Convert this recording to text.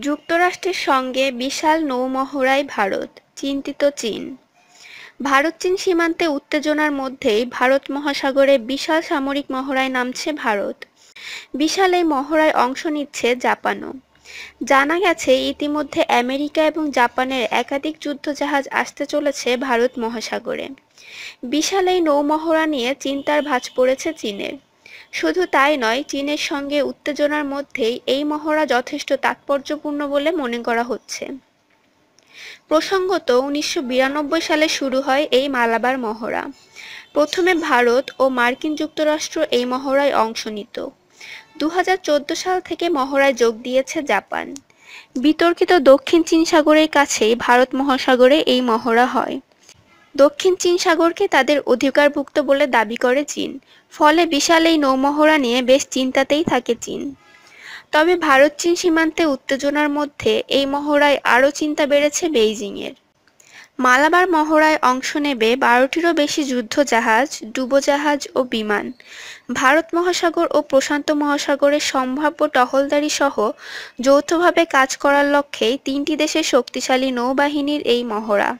যুক্তরাষ্ট্রের সঙ্গে বিশাল নৌমহড়ায় ভারত, চিন্তিত চীন ভারত-চীন সীমান্তে উত্তেজনার মধ্যেই ভারত মহাসাগরে বিশাল সামরিক মহড়ায় নামছে ভারত। বিশাল এই মহড়ায় অংশ নিচ্ছে জাপানও। জানা গেছে ইতিমধ্যে আমেরিকা এবং জাপানের একাধিক যুদ্ধজাহাজ আসতে চলেছে ভারত মহাসাগরে। বিশাল এই নৌমহড়া নিয়ে চিন্তার ভাঁজ পড়েছে চীনের। শুধু তাই নয়, চীনের সঙ্গে উত্তেজনার মধ্যেই এই মহড়া যথেষ্ট তাৎপর্যপূর্ণ বলে মনে করা হচ্ছে। প্রসঙ্গত, উনিশশো বিরানব্বই সালে শুরু হয় এই মালাবার মহড়া। প্রথমে ভারত ও মার্কিন যুক্তরাষ্ট্র এই মহড়ায় অংশ নিত। দু হাজার চোদ্দ সাল থেকে মহড়ায় যোগ দিয়েছে জাপান। বিতর্কিত দক্ষিণ চীন সাগরের কাছেই ভারত মহাসাগরে এই মহড়া হয়। দক্ষিণ চীন সাগরকে তাদের অধিকারভুক্ত বলে দাবি করে চীন। ফলে বিশাল এই নৌমহড়া নিয়ে বেশ চিন্তাতেই থাকে চীন। তবে ভারত চীন সীমান্তে উত্তেজনার মধ্যে এই মহড়ায় আরও চিন্তা বেড়েছে বেইজিংয়ের। মালাবার মহড়ায় অংশ নেবে বারোটিরও বেশি যুদ্ধ জাহাজ ডুবোজাহাজ ও বিমান। ভারত মহাসাগর ও প্রশান্ত মহাসাগরের সম্ভাব্য টহলদারি সহ যৌথভাবে কাজ করার লক্ষ্যেই তিনটি দেশের শক্তিশালী নৌবাহিনীর এই মহড়া।